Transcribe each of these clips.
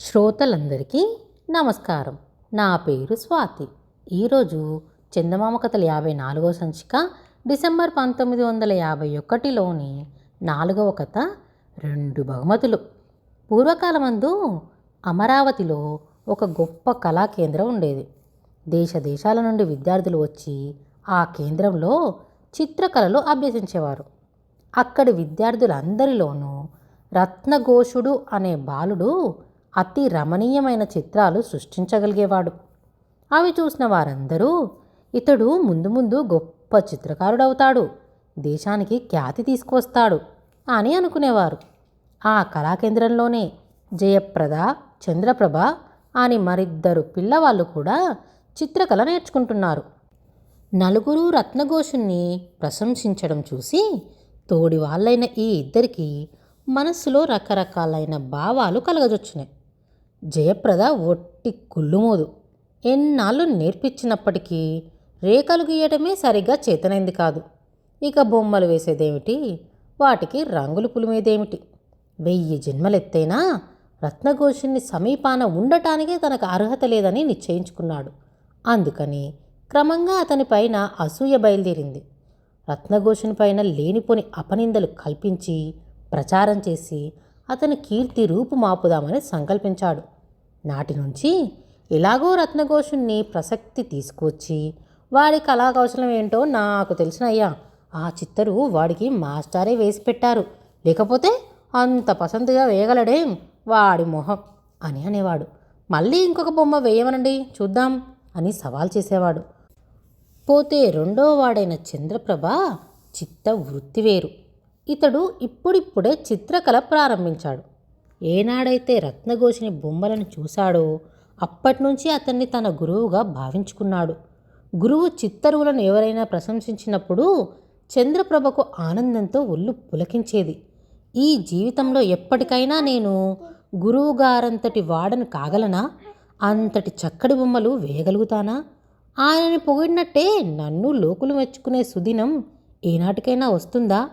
శ్రోతలందరికీ నమస్కారం. నా పేరు స్వాతి. ఈరోజు చందమామ కథలు యాభై నాలుగో సంచిక డిసెంబర్ పంతొమ్మిది వందల యాభై ఒకటిలోని నాలుగవ కథ రెండు బహుమతులు. పూర్వకాలమందు అమరావతిలో ఒక గొప్ప కళా కేంద్రం ఉండేది. దేశ దేశాల నుండి విద్యార్థులు వచ్చి ఆ కేంద్రంలో చిత్రకళలు అభ్యసించేవారు. అక్కడి విద్యార్థులందరిలోనూ రత్నఘోషుడు అనే బాలుడు అతి రమణీయమైన చిత్రాలు సృష్టించగలిగేవాడు. అవి చూసిన వారందరూ ఇతడు ముందు ముందు గొప్ప చిత్రకారుడవుతాడు. దేశానికి ఖ్యాతి తీసుకువస్తాడు అని అనుకునేవారు. ఆ కళాకేంద్రంలోనే జయప్రద చంద్రప్రభ అని మరిద్దరు పిల్లవాళ్ళు కూడా చిత్రకళ నేర్చుకుంటున్నారు. నలుగురు రత్నఘోషుణ్ణి ప్రశంసించడం చూసి తోడి వాళ్ళైన ఈ ఇద్దరికి మనస్సులో రకరకాలైన భావాలు కలగజొచ్చినాయి. జయప్రద ఒట్టి కుళ్ళుమోదు. ఎన్నాళ్ళు నేర్పించినప్పటికీ రేఖలు గీయటమే సరిగ్గా చేతనైంది కాదు. ఇక బొమ్మలు వేసేదేమిటి? వాటికి రంగులు పులిమేదేమిటి? వెయ్యి జన్మలెత్తైనా రత్నఘోషుని సమీపాన ఉండటానికే తనకు అర్హత లేదని నిశ్చయించుకున్నాడు. అందుకని క్రమంగా అతని పైన అసూయ బయలుదేరింది. రత్నఘోషుని పైన లేనిపోని అపనిందలు కల్పించి ప్రచారం చేసి అతని కీర్తి రూపుమాపుదామని సంకల్పించాడు. నాటి నుంచి ఇలాగో రత్నఘోషుణ్ణి ప్రసక్తి తీసుకొచ్చి వాడి కళాకౌశలం ఏంటో నాకు తెలిసినయ్యా ఆ చిత్తరు వాడికి మాస్టారే వేసి పెట్టారు. లేకపోతే అంత పసందుగా వేయగలడేం వాడి మొహం అని అనేవాడు. మళ్ళీ ఇంకొక బొమ్మ వేయమనండి చూద్దాం అని సవాల్ చేసేవాడు. పోతే రెండో వాడైన చంద్రప్రభ చిత్త వృత్తి వేరు. ఇతడు ఇప్పుడిప్పుడే చిత్రకళ ప్రారంభించాడు. ఏనాడైతే రత్నఘోషిని బొమ్మలను చూశాడో అప్పటి నుంచి అతన్ని తన గురువుగా భావించుకున్నాడు. గురువు చిత్తరువులను ఎవరైనా ప్రశంసించినప్పుడు చంద్రప్రభకు ఆనందంతో ఒళ్ళు పులకించేది. ఈ జీవితంలో ఎప్పటికైనా నేను గురువుగారంతటి వాడను కాగలనా? అంతటి చక్కటి బొమ్మలు వేయగలుగుతానా? ఆయనని పొగిడినట్టే నన్ను లోకులు మెచ్చుకునే సుదినం ఏనాటికైనా వస్తుందా?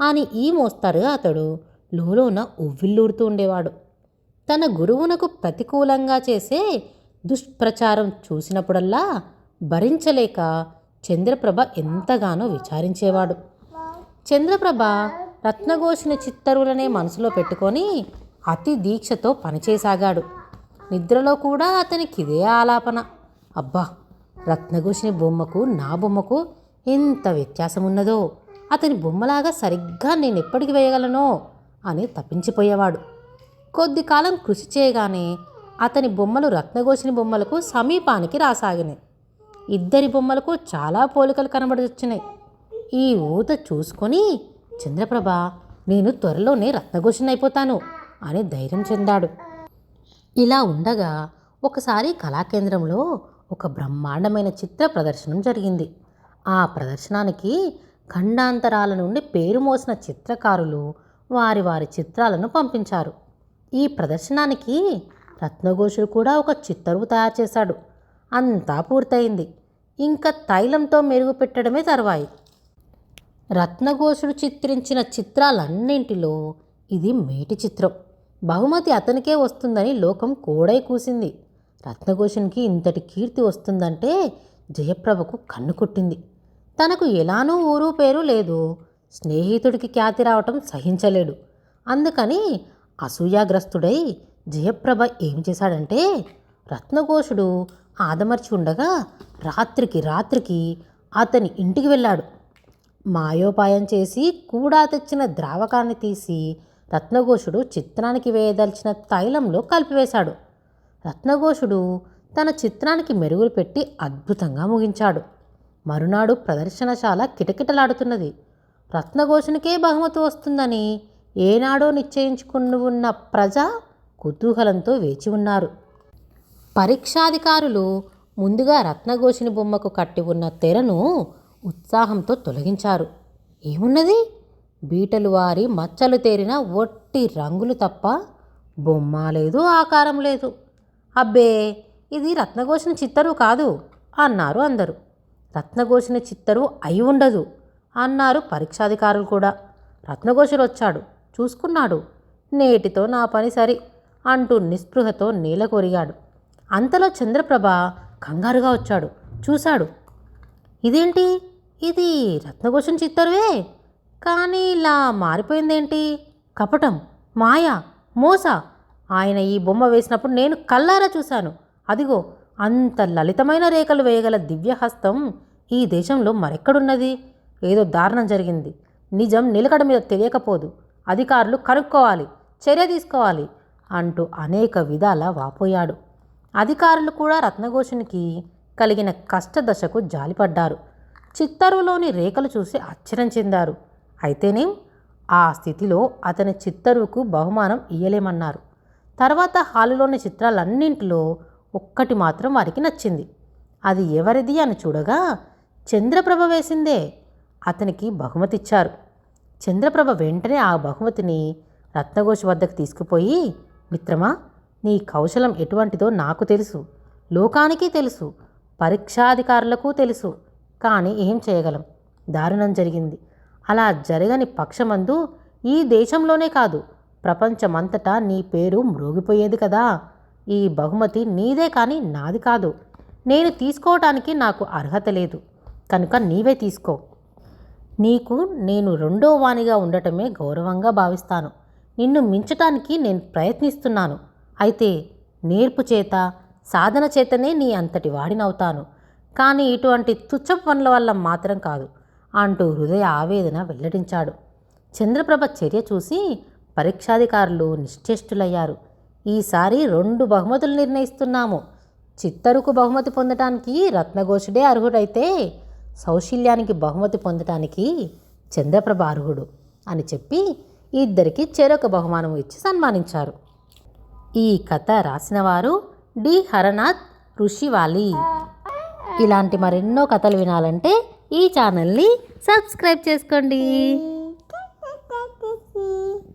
అని ఈ మోస్తారుగా అతడు. లోలోన ఉవ్విల్లూరుతూ ఉండేవాడు. తన గురువునకు ప్రతికూలంగా చేసే దుష్ప్రచారం చూసినప్పుడల్లా భరించలేక చంద్రప్రభ ఎంతగానో విచారించేవాడు. చంద్రప్రభ రత్నఘోషిని చిత్తరులనే మనసులో పెట్టుకొని అతి దీక్షతో పనిచేసాగాడు. నిద్రలో కూడా అతనికి ఇదే ఆలాపన. అబ్బా! రత్నఘోషిని బొమ్మకు నా బొమ్మకు ఎంత వ్యత్యాసం ఉన్నదో అతని బొమ్మలాగా సరిగ్గా నేను ఎప్పటికి వేయగలనో అని తప్పించిపోయేవాడు కొద్ది కాలం కృషి చేయగానే అతని బొమ్మలు రత్నఘోషిని బొమ్మలకు సమీపానికి రాసాగినాయి. ఇద్దరి బొమ్మలకు చాలా పోలికలు కనబడొచ్చినాయి ఈ ఊత చూసుకొని చంద్రప్రభ నేను త్వరలోనే రత్నఘోషిని అయిపోతాను అని ధైర్యం చెందాడు. ఇలా ఉండగా ఒకసారి కళాకేంద్రంలో ఒక బ్రహ్మాండమైన చిత్ర ప్రదర్శనం జరిగింది. ఆ ప్రదర్శనానికి ఖండాంతరాల నుండి పేరు మోసిన చిత్రకారులు వారి వారి చిత్రాలను పంపించారు. ఈ ప్రదర్శనానికి రత్నఘోషుడు కూడా ఒక చిత్తరువు తయారు చేశాడు. అంతా పూర్తయింది. ఇంకా తైలంతో మెరుగు పెట్టడమే తర్వాయి. రత్నఘోషుడు చిత్రించిన చిత్రాలన్నింటిలో ఇది మేటి చిత్రం. బహుమతి అతనికే వస్తుందని లోకం కోడై కూసింది. రత్నఘోషునికి ఇంతటి కీర్తి వస్తుందంటే జయప్రభకు కన్ను కొట్టింది. తనకు ఎలానూ ఊరు పేరు లేదు. స్నేహితుడికి ఖ్యాతి రావటం సహించలేడు. అందుకని అసూయాగ్రస్తుడై జయప్రభ ఏం చేశాడంటే రత్నఘోషుడు ఆదమర్చి ఉండగా రాత్రికి రాత్రికి అతని ఇంటికి వెళ్ళాడు. మాయోపాయం చేసి కూడా తెచ్చిన ద్రావకాన్ని తీసి రత్నఘోషుడు చిత్రానికి వేయదలిచిన తైలంలో కలిపివేశాడు. రత్నఘోషుడు తన చిత్రానికి మెరుగులు పెట్టి అద్భుతంగా ముగించాడు. మరునాడు ప్రదర్శనశాల కిటకిటలాడుతున్నది. రత్నఘోషునికే బహుమతి వస్తుందని ఏనాడో నిశ్చయించుకుని ఉన్న ప్రజ కుతూహలంతో వేచి ఉన్నారు. పరీక్షాధికారులు ముందుగా రత్నఘోషిని బొమ్మకు కట్టి ఉన్న తెరను ఉత్సాహంతో తొలగించారు. ఏమున్నది? బీటలు వారి మచ్చలు తేరిన ఒట్టి రంగులు తప్ప బొమ్మ లేదు ఆకారం లేదు. అబ్బే ఇది రత్నఘోషిని చిత్తరు కాదు అన్నారు అందరూ. రత్నఘోషిని చిత్తరు అయి ఉండదు అన్నారు పరీక్షాధికారులు కూడా. రత్నఘోషులు వచ్చాడు. చూసుకున్నాడు. నేటితో నా పని సరి అంటూ నిస్పృహతో నీల కొరిగాడు. అంతలో చంద్రప్రభ కంగారుగా వచ్చాడు. చూశాడు. ఇదేంటి? ఇది రత్నఘోషం చిత్తరువే? కానీ ఇలా మారిపోయిందేంటి? కపటం మాయ మోస. ఆయన ఈ బొమ్మ వేసినప్పుడు నేను కల్లారా చూశాను. అదిగో అంత లలితమైన రేఖలు వేయగల దివ్యహస్తం ఈ దేశంలో మరెక్కడున్నది? ఏదో దారుణం జరిగింది. నిజం నిలకడ మీద తెలియకపోదు. అధికారులు కనుక్కోవాలి చర్య తీసుకోవాలి అంటూ అనేక విధాల వాపోయాడు. అధికారులు కూడా రత్నఘోషునికి కలిగిన కష్టదశకు జాలిపడ్డారు. చిత్తరువులోని రేఖలు చూసి ఆశ్చర్యం చెందారు. అయితేనేం ఆ స్థితిలో అతని చిత్తరువుకు బహుమానం ఇయ్యలేమన్నారు. తర్వాత హాలులోని చిత్రాలన్నింటిలో ఒక్కటి మాత్రం వారికి నచ్చింది. అది ఎవరిది అని చూడగా చంద్రప్రభ వేసిందే. అతనికి బహుమతి ఇచ్చారు. చంద్రప్రభ వెంటనే ఆ బహుమతిని రత్నఘోష్ వద్దకు తీసుకుపోయి మిత్రమా నీ కౌశలం ఎటువంటిదో నాకు తెలుసు. లోకానికి తెలుసు. పరీక్షాధికారులకు తెలుసు. కానీ ఏం చేయగలం? దారుణం జరిగింది. అలా జరగని పక్షమందు ఈ దేశంలోనే కాదు. ప్రపంచమంతటా నీ పేరు మ్రోగిపోయేది కదా. ఈ బహుమతి నీదే కానీ నాది కాదు. నేను తీసుకోవటానికి నాకు అర్హత లేదు. కనుక నీవే తీసుకో. నీకు నేను రెండో వాణిగా ఉండటమే గౌరవంగా భావిస్తాను. నిన్ను మించటానికి నేను ప్రయత్నిస్తున్నాను. అయితే నేర్పు చేత సాధన చేతనే నీ అంతటి వాడినవుతాను. కానీ ఇటువంటి తుచ్చ పనుల వల్ల మాత్రం కాదు అంటూ హృదయ ఆవేదన వెల్లడించాడు. చంద్రప్రభ చర్య చూసి పరీక్షాధికారులు నిశ్చేష్టులయ్యారు. ఈసారి రెండు బహుమతులు నిర్ణయిస్తున్నాము. చిత్తరుకు బహుమతి పొందటానికి రత్నఘోషుడే అర్హుడైతే సౌశీల్యానికి బహుమతి పొందటానికి చంద్రప్రభ అర్హుడు అని చెప్పి ఇద్దరికి చెరొక బహుమానం ఇచ్చి సన్మానించారు. ఈ కథ రాసినవారు డి. హరనాథ్ ఋషివాలి. ఇలాంటి మరెన్నో కథలు వినాలంటే ఈ ఛానల్ని సబ్స్క్రైబ్ చేసుకోండి.